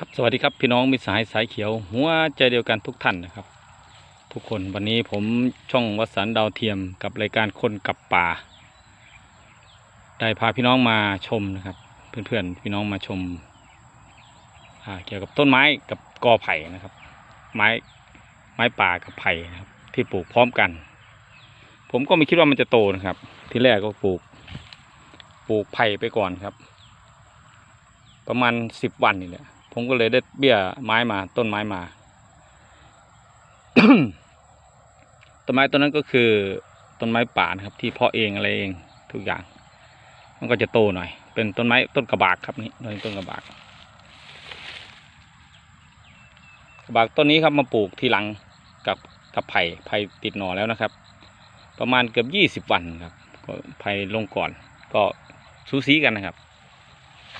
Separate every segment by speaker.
Speaker 1: ครับสวัสดีครับพี่น้องมิสายสายเขียว หัวใจเดียวกันทุกท่านนะครับ ทุกคนวันนี้ผมช่องวัสันดาวเทียมกับรายการคนกับป่า ได้พาพี่น้องมาชมนะครับ เพื่อนๆพี่น้องมาชมเกี่ยวกับต้นไม้กับกอไผ่นะครับ ไม้ไม้ป่ากับไผ่นะครับ ที่ปลูกพร้อมกัน ผมก็ไม่คิดว่ามันจะโตนะครับ ที่แรกก็ปลูกปลูกไผ่ไปก่อนครับ ประมาณสิบวันนี่แหละ ผมก็เลยได้เบี้ยไม้มาต้นไม้มา ต้นไม้ต้นนั้นก็คือต้นไม้ป่านะครับ ที่เพาะเองอะไรเองทุกอย่าง มันก็จะโตหน่อย เป็นต้นไม้ต้นกระบากครับนี่นี่ต้นกระบากกระบากต้นนี้ครับมาปลูกทีหลังกับกับไผ่ไผ่ติดหน่อแล้วนะครับ ประมาณเกือบยี่สิบวันครับก็ไผ่ลงก่อน ก็สูสีกันนะครับ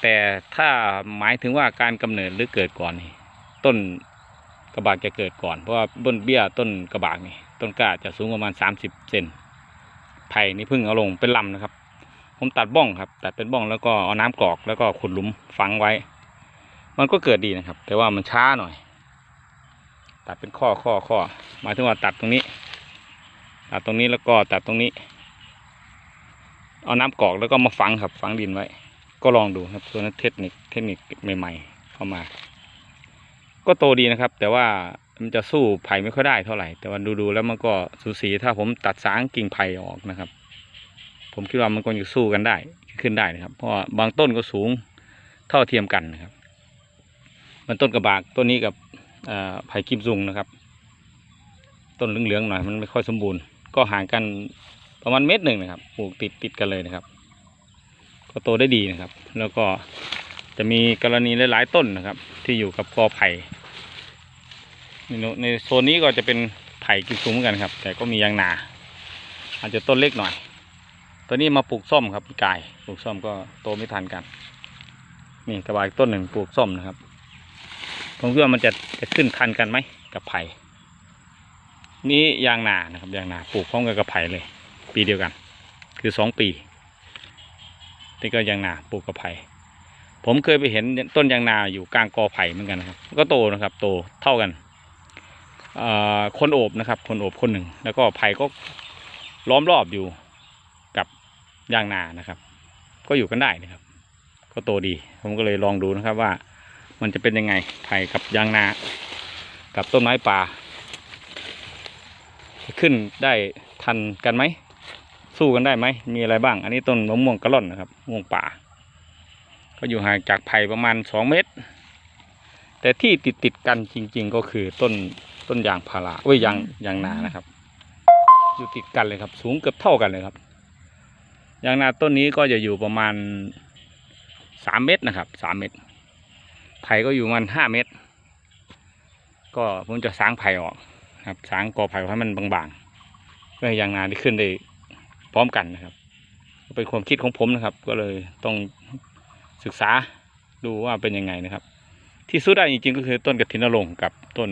Speaker 1: แต่ถ้าหมายถึงว่าการกำเนิดหรือเกิดก่อนนี่ต้นกระบากจะเกิดก่อน เพราะว่าต้นเบี้ยต้นกระบากนี่ต้นกล้าจะสูงประมาณ 30เซนไผ่นี่เพิ่งเอาลงเป็นลำนะครับ ผมตัดบ้องครับ ตัดเป็นบ้องแล้วก็เอาน้ำกรอกแล้วก็ขุดหลุมฝังไว้ มันก็เกิดดีนะครับ แต่ว่ามันช้าหน่อย ตัดเป็นข้อข้อข้อหมายถึงว่าตัดตรงนี้ ตัดตรงนี้แล้วก็ตัดตรงนี้ เอาน้ำกรอกแล้วก็มาฝังครับฝังดินไว้ ก็ลองดูครับส่วนั้นเทคนิคเทคนิคใหม่ๆ เข้ามา ก็โตดีนะครับ แต่ว่ามันจะสู้ไผ่ไม่ค่อยได้เท่าไหร่ แต่ว่าดูๆแล้วมันก็สูสีถ้าผมตัดสางกิ่งไผ่ออกนะครับ ผมคิดว่ามันก็จะสู้กันได้ขึ้นได้นะครับ เพราะาบางต้นก็สูงเท่าเทียมกันนะครับ มันต้นกระบากต้นนี้กับไผ่กิมซุงนะครับ ต้นเหลืองๆหน่อยมันไม่ค่อยสมบูรณ์ ก็ห่างกันประมาณเมตรหนึ่งนะครับปลูกติดติดๆกันเลยนะครับ ก็โตได้ดีนะครับ แล้วก็จะมีกรณีหลายๆต้นนะครับ ที่อยู่กับกอไผ่ในโซนนี้ก็จะเป็นไผ่กินสูงเหมือนกันครับ แต่ก็มียางนา อาจจะต้นเล็กหน่อย ตัวนี้มาปลูกส้มครับพี่กายปลูกส้มก็โตไม่ทันกัน นี่กระบาอีกต้นหนึ่งปลูกส้มนะครับผมคิดว่ามันจะจะขึ้นทันกันไหมกับไผ่นี่ยางนานะครับยางนาปลูกพร้อมกันกับไผ่เลย ปีเดียวกัน คือสองปี นี่ก็ยางนาปลูกกระไผ่ผมเคยไปเห็นต้นยางนาอยู่กลางกอไผ่เหมือนกันนะครับ ก็โตนะครับ โตเท่ากันคนโอบนะครับ คนโอบคนหนึ่ง แล้วก็ไผ่ก็ล้อมรอบอยู่กับยางนานะครับ ก็อยู่กันได้นะครับ ก็โตดี ผมก็เลยลองดูนะครับว่ามันจะเป็นยังไงไผ่กับยางนา กับต้นไม้ป่าจะขึ้นได้ทันกันไหม สู้กันได้ไหมมีอะไรบ้าง อันนี้ต้นมะม่วงกระล่อนนะครับมะม่วงป่า ก็อยู่ห่างจากไผ่ประมาณสองเมตร แต่ที่ติดติดกันจริง ๆ ก็คือต้นต้นยางพาราเว้ยยางยางนานะครับ อยู่ติดกันเลยครับ สูงเกือบเท่ากันเลยครับยางนาต้นนี้ก็จะอยู่ประมาณสามเมตรนะครับสามเมตร ไผ่ก็อยู่ประมันห้าเมตร ก็ผมจะสางไผ่ออกครับสางกอไผ่ให้มันบางๆเพื่อให้ยางนาที่ขึ้นได้ ร้อมกันนะครับเป็นความคิดของผมนะครับ ก็เลยต้องศึกษาดูว่าเป็นยังไงนะครับ ที่สู้ได้จริงๆก็คือต้นกระถินนรงกับต้น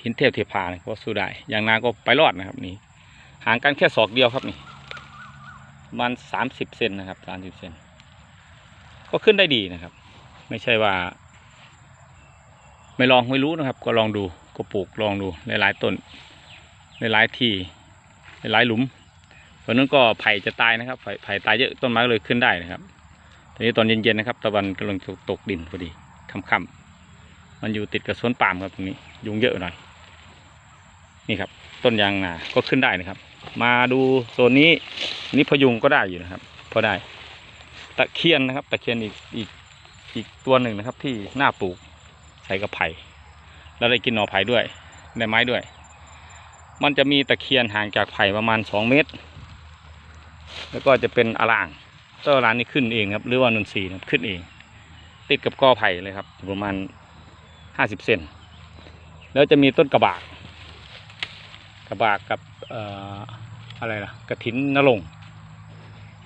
Speaker 1: ทินเทพเทพาเนี่ยก็สู้ได้อย่างนาก็ไปรอดนะครับนี่ห่างกันแค่ศอกเดียวครับนี่มาณสามสิบเซนนะครับสามสิบเซนก็ขึ้นได้ดีนะครับ ไม่ใช่ว่า ไม่ลองไม่รู้นะครับ ก็ลองดูก็ปลูกลองดูหลายๆต้นหลายๆที่หลายหลุม เพราะนั้นก็ไผ่จะตายนะครับไผ่ไผ่ตายเยอะต้นไม้ก็เลยขึ้นได้นะครับทีนี้ตอนเย็นๆนะครับ ตะวันกำลังตกดินพอดีค่ำๆมันอยู่ติดกับสวนปาล์มครับตรงนี้ ยุงเยอะหน่อยนี่ครับ ต้นยางนาก็ขึ้นได้นะครับ มาดูโซนนี้นี่พยุงก็ได้อยู่นะครับ พอได้ ตะเคียนนะครับ ตะเคียนอีกอีกอีกตัวหนึ่งนะครับ ที่น่าปลูกใส่กับไผ่แล้วได้กินหน่อไผ่ด้วยได้ไม้ด้วย มันจะมีตะเคียนห่างจากไผ่ประมาณสองเมตร แล้วก็จะเป็นอารางต้นอารางนี่ขึ้นเองครับ หรือว่านนทรีย์นะครับขึ้นเอง ติดกับกอไผ่เลยครับ ประมาณห้าสิบเซนแล้วจะมีต้นกระบาก กระบากกับออะไรล่ะกระถินนรง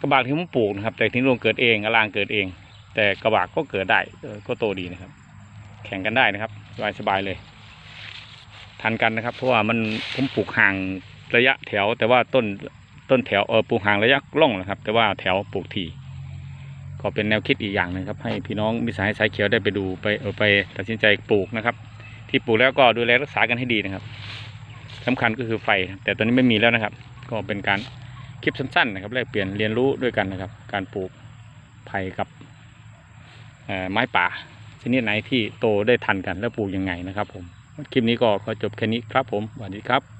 Speaker 1: กระบากที่ผมปลูกนะครับ แต่ถิ่นนรงเกิดเองอารางเกิดเอง แต่กระบากก็เกิดได้ก็โตดีนะครับ แข่งกันได้นะครับสบายๆเลย ทันกันนะครับ เพราะว่ามันผมปลูกห่างระยะแถว แต่ว่าต้น ต้นแถวเออปลูกห่างระยะล่องนะครับ แต่ว่าแถวปลูกทีก็เป็นแนวคิดอีกอย่างหนึ่งครับ ให้พี่น้องมิสหายสายเขียวได้ไปดูไปเออไปตัดสินใจปลูกนะครับ ที่ปลูกแล้วก็ดูแลรักษากันให้ดีนะครับสำคัญก็คือไฟ แต่ตอนนี้ไม่มีแล้วนะครับ ก็เป็นการคลิปสั้นๆนะครับแลกเปลี่ยนเรียนรู้ด้วยกันนะครับ การปลูกไผ่กับไม้ป่าชนิดไหนที่โตได้ทันกันแล้วปลูกยังไงนะครับ ผมคลิปนี้ก็ขอจบแค่นี้ครับผมสวัสดีครับ